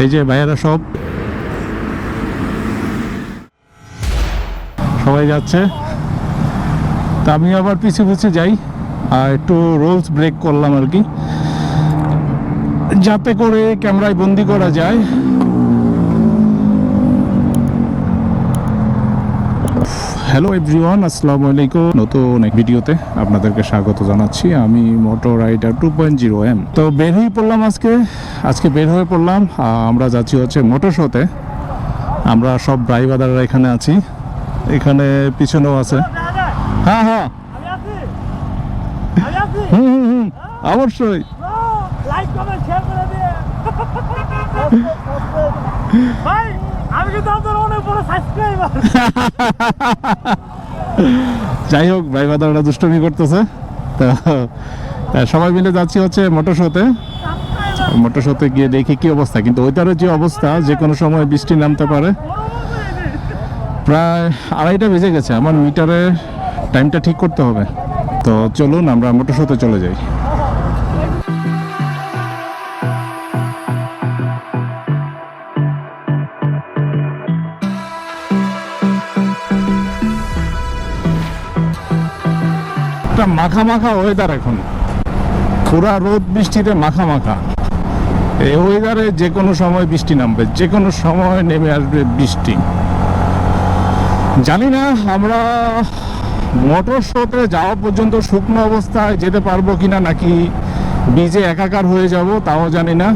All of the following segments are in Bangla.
এই যে ভাইয়েরা সব। সবাই যাচ্ছে। তা আমি আবার পিছিয়ে পিছিয়ে যাই, আর একটু রোলস ব্রেক করলাম আর কি। যাতে করে ক্যামেরায় বন্দি করা যায়। হ্যালো এভরিওয়ান আসসালামু আলাইকুম। নতুন এক ভিডিওতে আপনাদেরকে স্বাগত জানাচ্ছি। আমি motor rider two point zero M তো বের হয়ে পড়লাম আজকে। আজকে বের হয়ে পড়লাম। আমরা যাচ্ছি হচ্ছে মোটর শোতে আমরা সব ড্রাইভাররা এখানে আছি। এখানে পিছনেও আছে। হ্যাঁ হ্যাঁ। হুম হুম হুম। অবশ্যই। লাইক কমেন্ট শেয়ার করে দিয়ে। ভাই আমি কিন্তু আপনার অনেক বড় সাবস্ক্রাইবার যাই হোক ভাই বাদাররা দুষ্টমি করতেছে। তো সবাই মিলে যাচ্ছি হচ্ছে মোটর শোতে মোটর শোতে গিয়ে দেখি কি অবস্থা। কিন্তু ওইটারও যে অবস্থা যে কোনো সময় বৃষ্টি নামতে পারে। প্রায় আড়াইটা বেজে গেছে। আমার মিটারে টাইমটা ঠিক করতে হবে। তো চলুন আমরা মোটর শোতে চলে যাই। একটা মাখা মাখা ওয়েদার এখন। পুরা রোদ বৃষ্টিতে মাখা মাখা এই ওয়েদারে যে কোনো সময় বৃষ্টি নামবে, যে কোনো সময় নেমে আসবে বৃষ্টি। জানি না, আমরা মোটর স্রোতে যাওয়া পর্যন্ত শুকনো অবস্থায় যেতে পারব কিনা নাকি বীজে একাকার হয়ে যাব, তাও জানি না।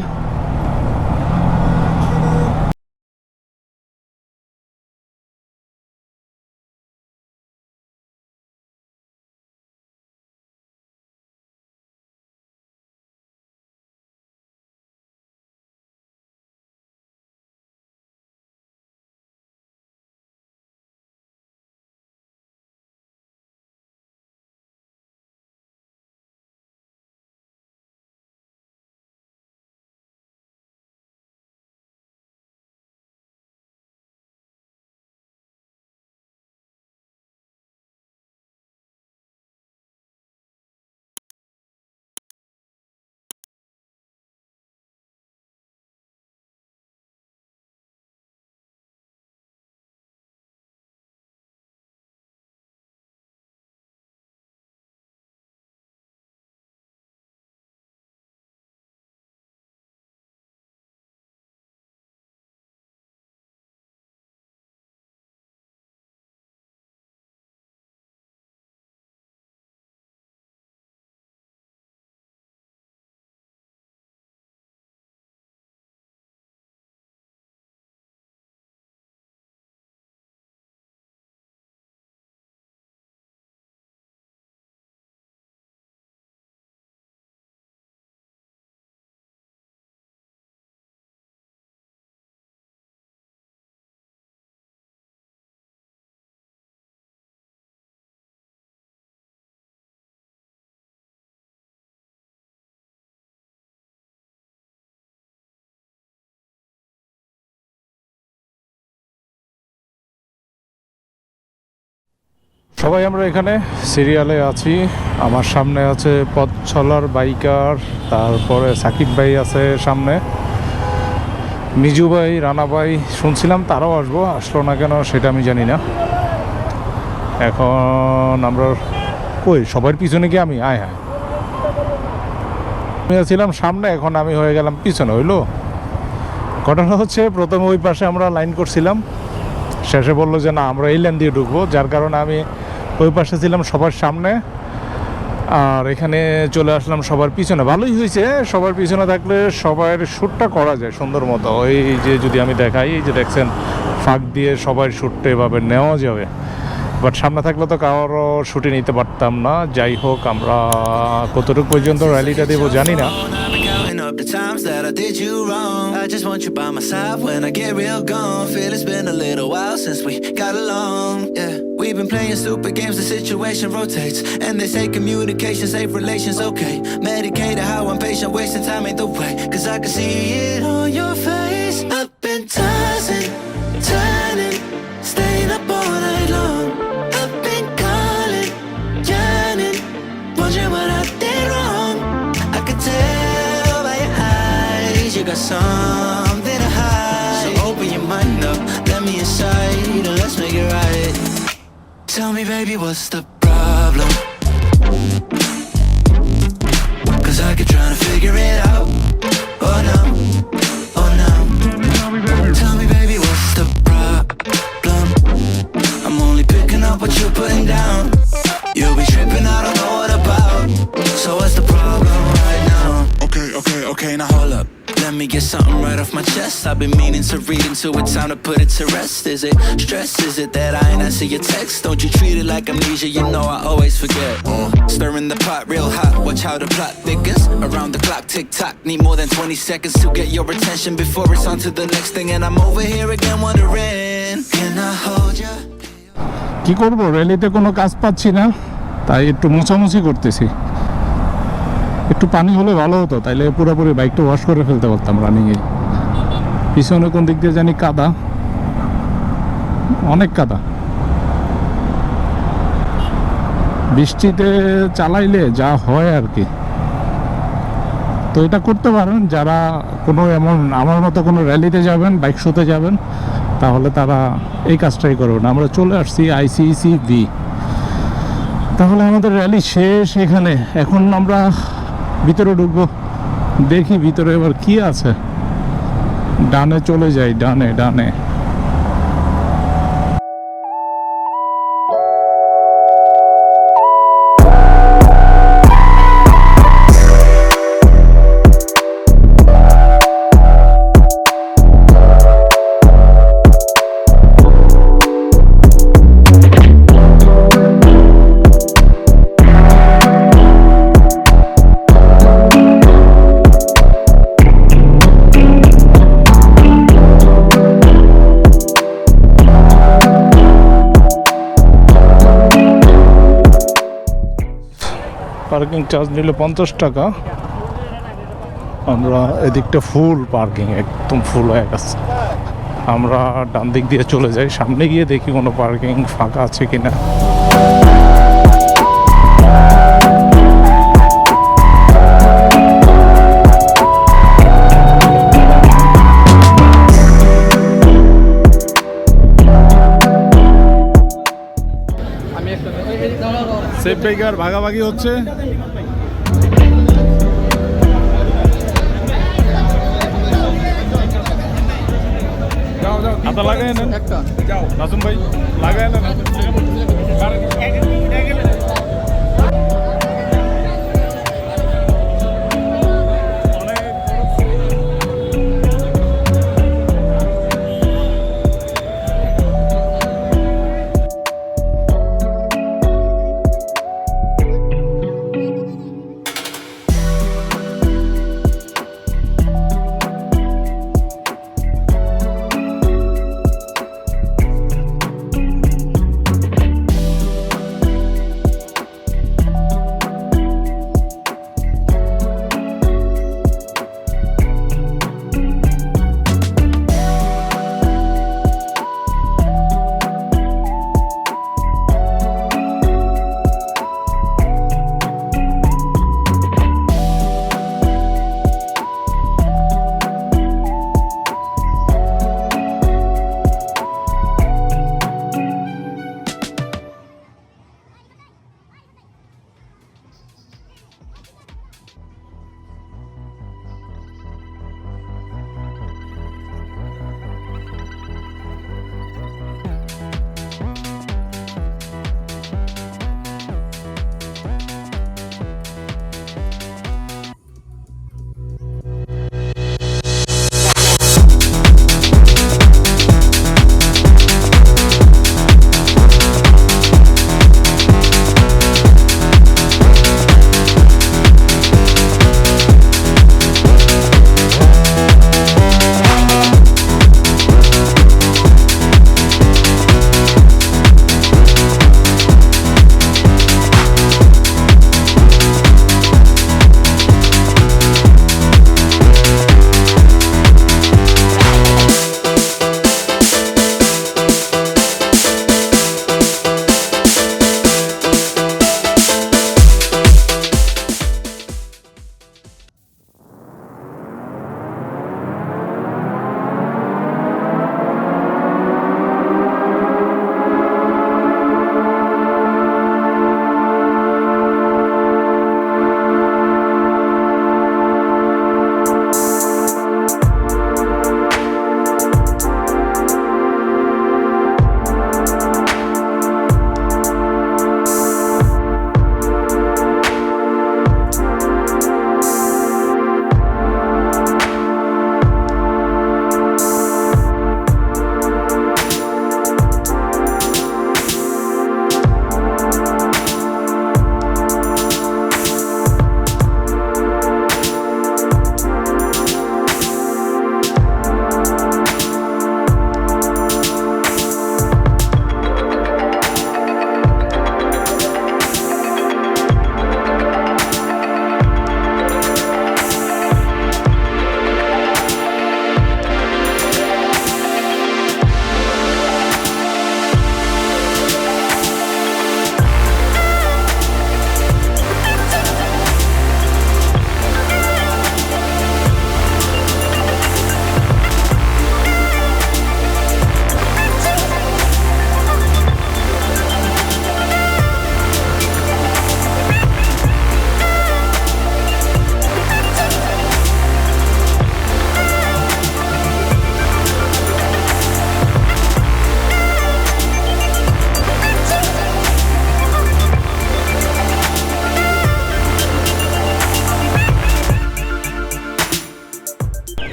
সবাই, আমরা এখানে সিরিয়ালে আছি। আমার সামনে আছে পথ চলার বাইকার, তারপরে সাকিব ভাই আছে সামনে। মিজু ভাই, রানা ভাই, শুনছিলাম তারাও আসব, আসলো না কেন সেটা আমি জানি না। এখন আমরা কই সবার পিছনে কি আমি? আয় হ্যাঁ আমি ছিলাম সামনে, এখন আমি হয়ে গেলাম পিছনে, হইল? ঘটনা হচ্ছে, প্রথমে ওই পাশে আমরা লাইন করছিলাম। শেষে বলল যে, না, আমরা এই লাইন দিয়ে ঢুকবো। যার কারণে আমি ওই পাশে ছিলাম সবার সামনে আর এখানে চলে আসলাম সবার পিছনে ভালোই হয়েছে সবার পিছনে থাকলে সবার শ্যুটটা করা যায় সুন্দর মতো এই যে যদি আমি দেখাই যে দেখছেন ফাঁক দিয়ে সবার শ্যুটটা এভাবে নেওয়া যাবে বাট সামনে থাকলে তো কারও শুটে নিতে পারতাম না যাই হোক আমরা কতটুকু পর্যন্ত র্যালিটা দেবো জানি না up the times that I did you wrong. I just want you by my side when I get real gone. Feel it's been a little while since we got along. Yeah, we've been playing stupid games, the situation rotates. And they say communication, safe relations, okay. Medicated how I'm patient, wasting time ain't the way. Cause I can see it on your face. I've been tossing, turning, staying up all night long. I've been calling, yearning, wondering what I did wrong. I could tell by your eyes you got something baby, what's the chest. I've been meaning to read into it, time to put it to rest. Is it stress? Is it that I ain't answer your text? Don't you treat it like amnesia? You know I always forget. Uh, stirring the pot real hot, watch how the plot thickens. Around the clock, tick tock. Need more than 20 seconds to get your attention before it's on to the next thing. And I'm over here again wondering, can I hold you? কি করব র্যালিতে কোনো কাজ পাচ্ছি না তাই একটু মোছামুছি করতেছি একটু পানি হলে ভালো হতো তাইলে পুরোপুরি বাইকটা ওয়াশ করে ফেলতে পারতাম রানিংয়ে পিছনে কোন দিক দিয়ে জানি কাদা। অনেক কাদা। বৃষ্টিতে চালাইলে যা হয় আর কি। তো এটা করতে পারেন, যারা কোনো এমন, আমার মতো কোনো র্যালিতে যাবেন, বাইক শোতে যাবেন, তাহলে তারা এই কাজটাই করবেন। আমরা চলে আসছি আইসিসি ভি। তাহলে আমাদের র্যালি শেষ এখানে। এখন আমরা ভিতরে ঢুকবো, দেখি ভিতরে এবার কি আছে। ডানে চলে যাই ডানে ডানে। পার্কিং চার্জ নিল পঞ্চাশ টাকা। আমরা এদিকটা ফুল পার্কিং একদম ফুল হয়ে গেছে। আমরা ডান দিক দিয়ে চলে যাই, সামনে গিয়ে দেখি কোনো পার্কিং ফাঁকা আছে কিনা। ব্রেকার ভাগাভাগি হচ্ছে। হাতা লাগাই নেন। নাসুম ভাই লাগায় নেন।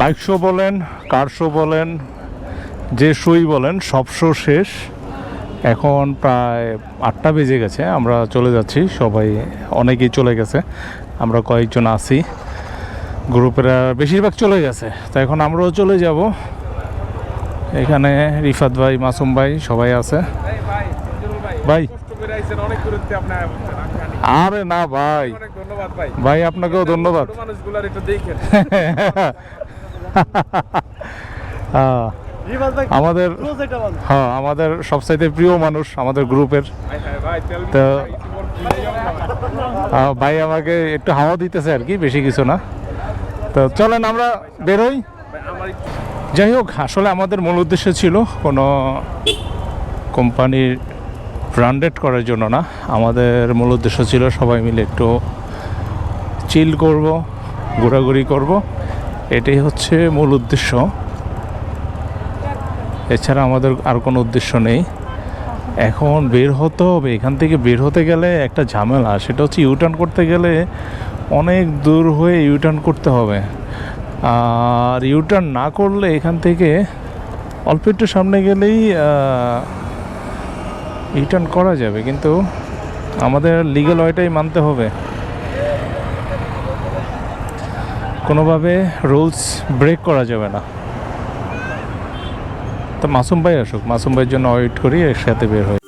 বাইক শো বলেন কার শো বলেন যে শোই বলেন সব শো শেষ। এখন প্রায় আটটা বেজে গেছে আমরা চলে যাচ্ছি সবাই অনেকেই চলে গেছে আমরা কয়েকজন আছি। গ্রুপের বেশিরভাগ চলে গেছে তো এখন আমরাও চলে যাব। এখানে রিফাত ভাই মাসুম ভাই সবাই আছে। ভাই। আরে না ভাই। ভাই। আপনাকেও ধন্যবাদ। আমাদের হ্যাঁ আমাদের সবচাইতে প্রিয় মানুষ আমাদের গ্রুপের। তো ভাই আমাকে একটু হাওয়া দিতেছে আর কি বেশি কিছু না। তো চলেন আমরা বেরোই যাই হোক আসলে আমাদের মূল উদ্দেশ্য ছিল কোনো কোম্পানির ব্র্যান্ডেড করার জন্য না। আমাদের মূল উদ্দেশ্য ছিল সবাই মিলে একটু চিল করব ঘোরাঘুরি করব। এটাই হচ্ছে মূল উদ্দেশ্য। এছাড়া আমাদের আর কোনো উদ্দেশ্য নেই। এখন বের হতে হবে। এখান থেকে বের হতে গেলে একটা ঝামেলা। সেটা হচ্ছে ইউটার্ন করতে গেলে অনেক দূর হয়ে ইউটার্ন করতে হবে। আর ইউটার্ন না করলে এখান থেকে অল্প একটু সামনে গেলেই ইউটার্ন করা যাবে। কিন্তু আমাদের লিগেল ওয়েটাই মানতে হবে। কোনোভাবে রুলস ব্রেক করা যাবে না। তো মাসুম ভাই আসুক, মাসুম ভাইয়ের জন্য ওয়েট করি, একসাথে বের হই।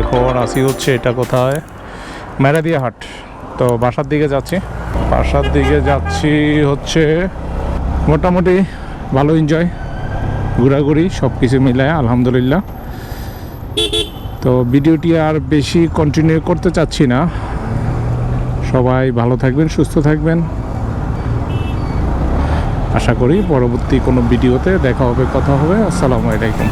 এখন আসি হচ্ছে এটা কোথায়? মেরাদিয়া হাট তো বাসার দিকে যাচ্ছি। বাসার দিকে যাচ্ছি হচ্ছে মোটামুটি ভালো এনজয় ঘোরাঘুরি সব কিছু মিলায় আলহামদুলিল্লাহ। তো ভিডিওটি আর বেশি কন্টিনিউ করতে চাচ্ছি না। সবাই ভালো থাকবেন, সুস্থ থাকবেন। আশা করি পরবর্তী কোনো ভিডিওতে দেখা হবে, কথা হবে। আসসালামু আলাইকুম।